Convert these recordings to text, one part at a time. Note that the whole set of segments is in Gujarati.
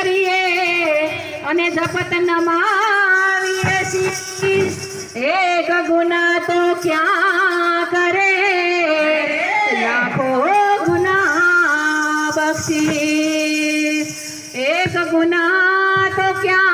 કરીએ અને જપત નમાવીએ શીશ એક ગુના તો ક્યાં કરે લાખો ગુના બક્ષી એક ગુના તો ક્યાં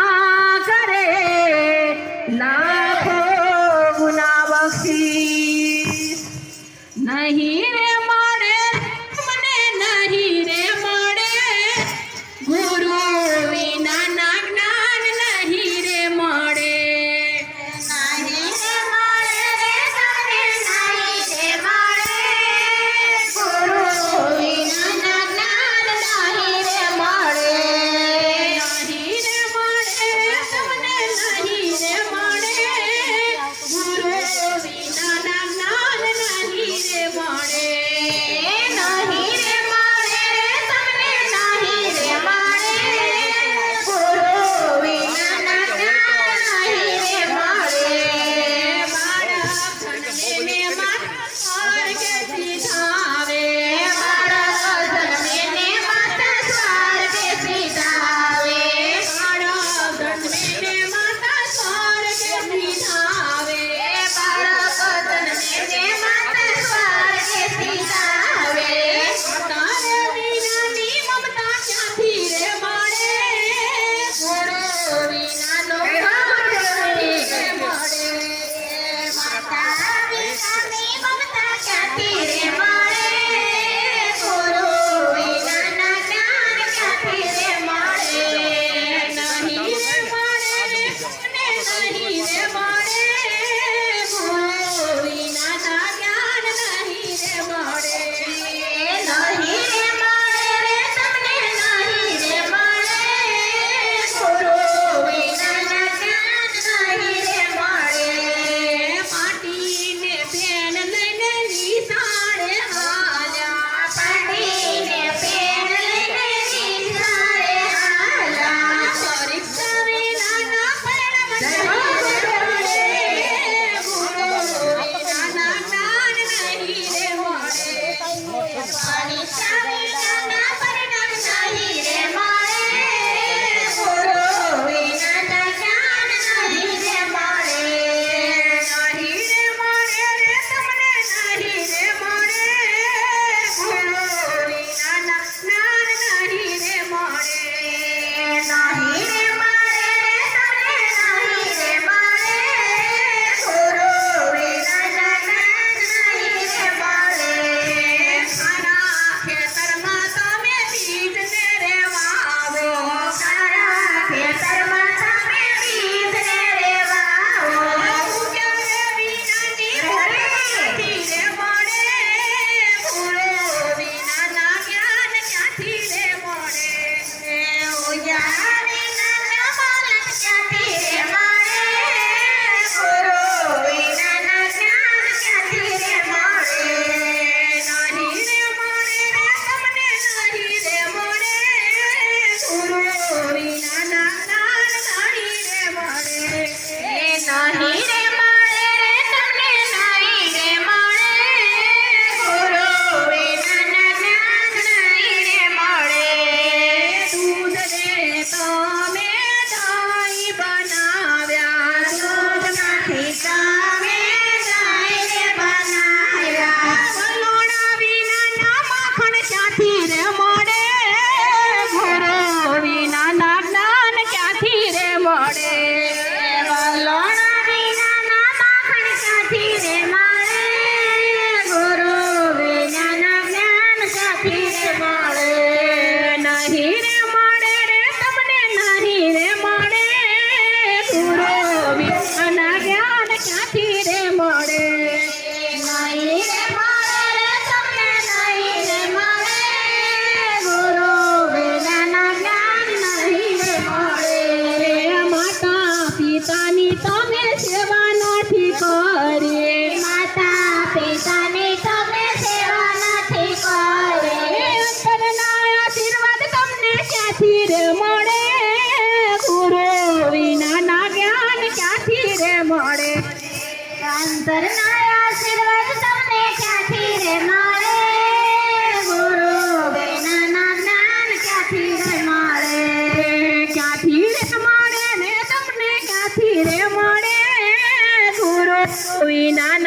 Cheers ફીરે મારે ગુરુ વિના ના જ્ઞાન કાથી રે મારે કાંતર ના આશીર્વાદ તમને કાથી રે મારે ગુરુ વિના ના જ્ઞાન કાથી રે મારે કાથી રે મારે ને તમને કાથી રે મારે ગુરુ વિના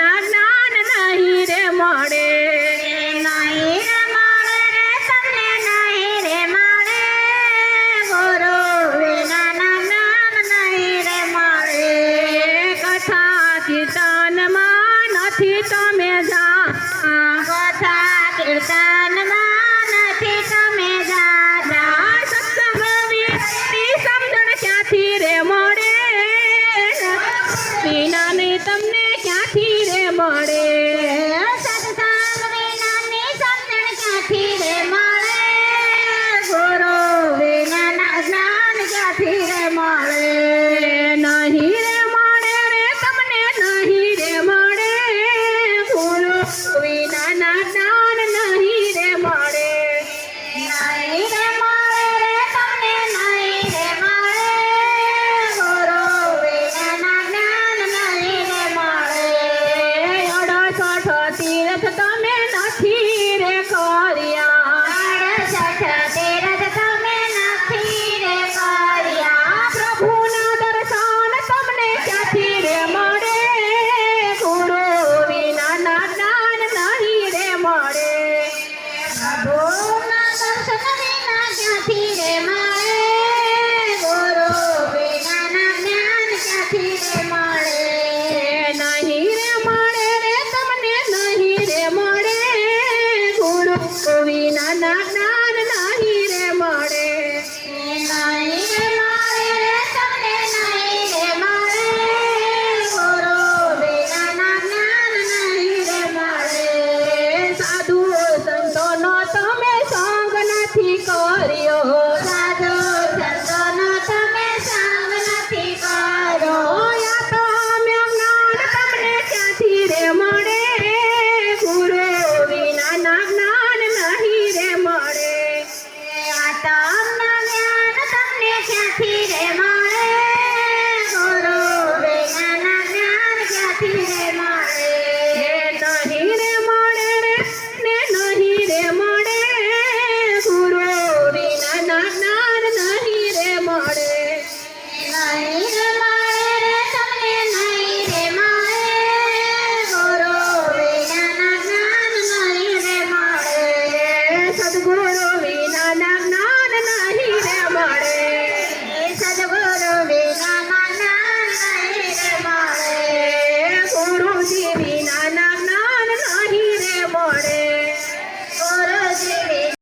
நீதான்